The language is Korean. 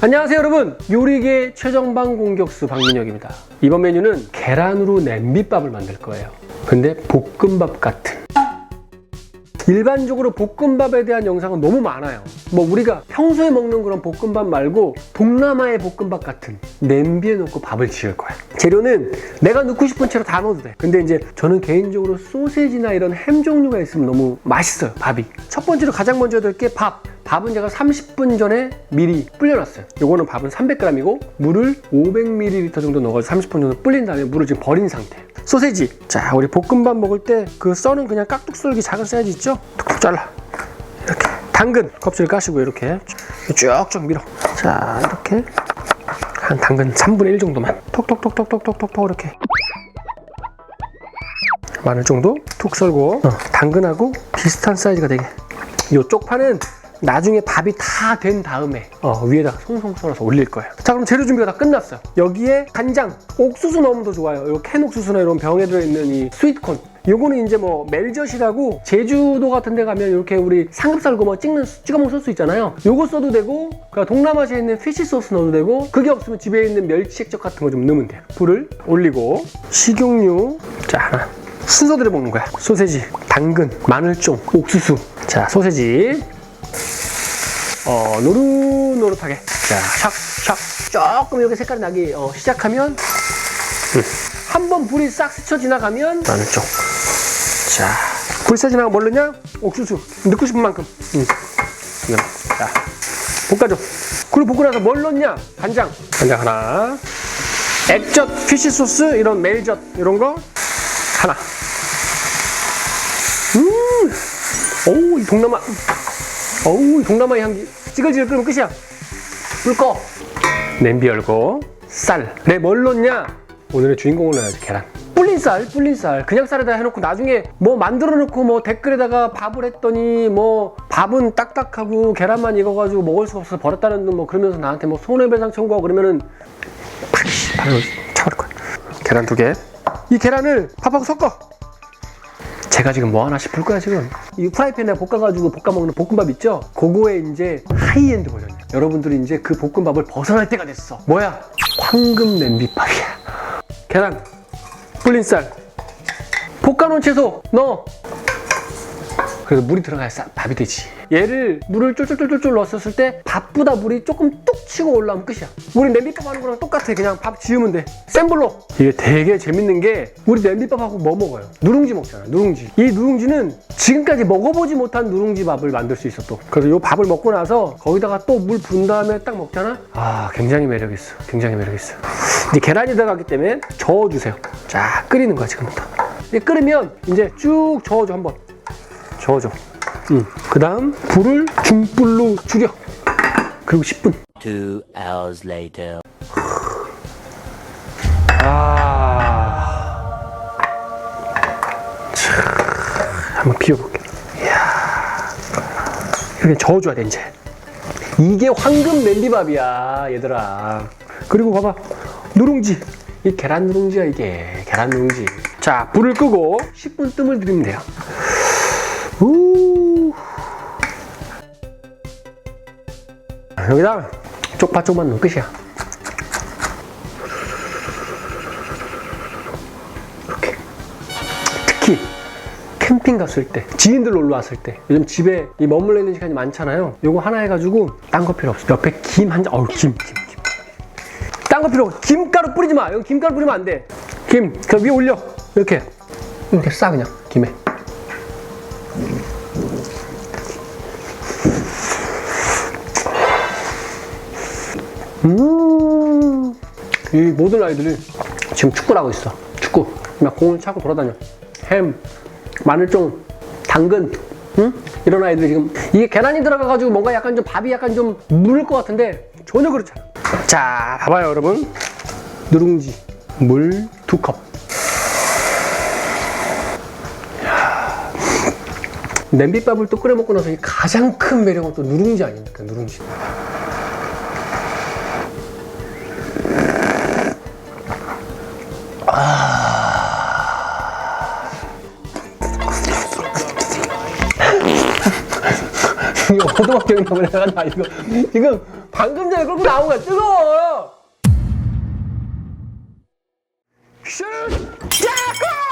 안녕하세요 여러분. 요리계 최정방 공격수 박민혁입니다. 이번 메뉴는 계란으로 냄비밥을 만들 거예요. 근데 볶음밥 같은. 일반적으로 볶음밥에 대한 영상은 너무 많아요. 뭐 우리가 평소에 먹는 그런 볶음밥 말고 동남아의 볶음밥 같은 냄비에 넣고 밥을 지을 거야. 재료는 내가 넣고 싶은 채로 다 넣어도 돼. 근데 이제 저는 개인적으로 소세지나 이런 햄 종류가 있으면 너무 맛있어요 밥이. 첫 번째로 가장 먼저 넣을 게밥 밥은 제가 30분 전에 미리 불려놨어요. 요거는 밥은 300g이고 물을 500ml 정도 넣어서 30분 정도 불린 다음에 물을 지금 버린 상태. 소세지. 자, 우리 볶음밥 먹을 때 그 썰은 그냥 깍둑 썰기 작은 사이즈 있죠? 툭툭 잘라. 이렇게. 당근 껍질 까시고 이렇게 쭉쭉 밀어. 자, 이렇게 한 당근 3분의 1 정도만 톡톡톡톡톡톡톡 이렇게. 마늘 정도 툭 썰고 어, 당근하고 비슷한 사이즈가 되게. 요쪽 판은 나중에 밥이 다 된 다음에 어, 위에다가 송송 썰어서 올릴 거예요. 자 그럼 재료 준비가 다 끝났어요. 여기에 간장, 옥수수 넣으면 더 좋아요. 요캔 옥수수나 이런 병에 들어있는 이 스위트콘. 요거는 이제 뭐 멜젓이라고 제주도 같은 데 가면 이렇게 우리 삼겹살 구워 찍는 찍어 먹을 소스 있잖아요. 요거 써도 되고 그 동남아시아에 있는 피시 소스 넣어도 되고 그게 없으면 집에 있는 멸치 액젓 같은 거 좀 넣으면 돼요. 불을 올리고 식용유 자 하나 순서대로 먹는 거야. 소세지, 당근, 마늘종, 옥수수. 자 소세지 어, 노릇노릇하게. 자, 샥 샥 조금 이렇게 색깔이 나기 어, 시작하면 음. 한번 불이 싹 스쳐 지나가면 마늘 쪽. 자, 불 스쳐 지나가 뭘 넣냐? 옥수수. 넣고 싶은 만큼. 음. 이거. 자, 볶아줘. 그리고 볶고 나서 뭘 넣냐? 간장. 간장 하나. 액젓, 피시 소스, 이런 멜젓, 이런 거 하나. 음, 오, 이 동남아. 어우, 이 동남아의 향기. 찌글찌글 끓으면 끝이야. 불 꺼. 냄비 열고, 쌀. 내 뭘 넣냐? 오늘의 주인공을 넣어야지, 계란. 불린 쌀, 불린 쌀. 그냥 쌀에다 해놓고 나중에 뭐 만들어 놓고 뭐 댓글에다가 밥을 했더니 뭐 밥은 딱딱하고 계란만 익어가지고 먹을 수가 없어서 버렸다는 둥뭐 그러면서 나한테 뭐 손해배상 청구하고 그러면은 바로 차버릴 거야. 계란 두 개. 이 계란을 밥하고 섞어. 제가 지금 뭐 하나 싶을 거야 지금? 이 프라이팬에 볶아가지고 볶아 먹는 볶음밥 있죠? 그거에 이제 하이엔드 버전이야. 여러분들이 이제 그 볶음밥을 벗어날 때가 됐어. 뭐야? 황금 냄비밥이야. 계란 불린 쌀. 볶아놓은 채소 넣어 그래서 물이 들어가야 쌀, 밥이 되지. 얘를 물을 쫄쫄쫄쫄 넣었을 때 밥보다 물이 조금 뚝 치고 올라오면 끝이야. 우리 냄비밥 하는 거랑 똑같아. 그냥 밥 지으면 돼센 불로. 이게 되게 재밌는 게 우리 냄비밥하고 뭐 먹어요? 누룽지 먹잖아 누룽지. 이 누룽지는 지금까지 먹어보지 못한 누룽지 밥을 만들 수 있어 또. 그래서 이 밥을 먹고 나서 거기다가 또 물 분 다음에 딱 먹잖아? 아 굉장히 매력있어. 굉장히 매력있어. 이제 계란이 들어가기 때문에 저어주세요. 자 끓이는 거야 지금부터. 이제 끓으면 이제 쭉 저어줘 한번 저어줘. 응. 그 다음 불을 중불로 줄여. 그리고 10분. Two hours later. 아. 참. 한번 비워볼게. 이야. 이렇게 저어줘야 돼, 이제. 이게 황금 냄비밥이야, 얘들아. 그리고 봐봐. 누룽지. 이 계란 누룽지야, 이게. 계란 누룽지. 자, 불을 끄고 10분 뜸을 들이면 돼요. 우. 여기다 쪽파 쪽만 넣으면 끝이야. 이렇게. 특히 캠핑 갔을 때, 지인들 놀러 왔을 때, 요즘 집에 이 머물러 있는 시간이 많잖아요. 요거 하나 해가지고 딴 거 필요 없어. 옆에 김 한 장, 어우, 김, 김, 김. 딴 거 필요 없어. 김가루 뿌리지 마. 여기 김가루 뿌리면 안 돼. 김, 그 위에 올려. 이렇게. 이렇게 싸, 그냥, 김에. 음, 이 모든 아이들이 지금 축구를 하고 있어. 축구. 막 공을 차고 돌아다녀. 햄, 마늘종, 당근, 응? 이런 아이들이 지금 이게 계란이 들어가가지고 뭔가 약간 좀 밥이 약간 좀 물을 것 같은데 전혀 그렇지 않아. 자, 봐봐요, 여러분. 누룽지, 물 두 컵. 냄비밥을 또 끓여 먹고 나서 이 가장 큰 매력은 또 누룽지 아닙니까? 누룽지. 이거 오도막 경이 나오냐 나 이거 지금 방금 전에 끌고 나온 거야 뜨거워 슛! 야!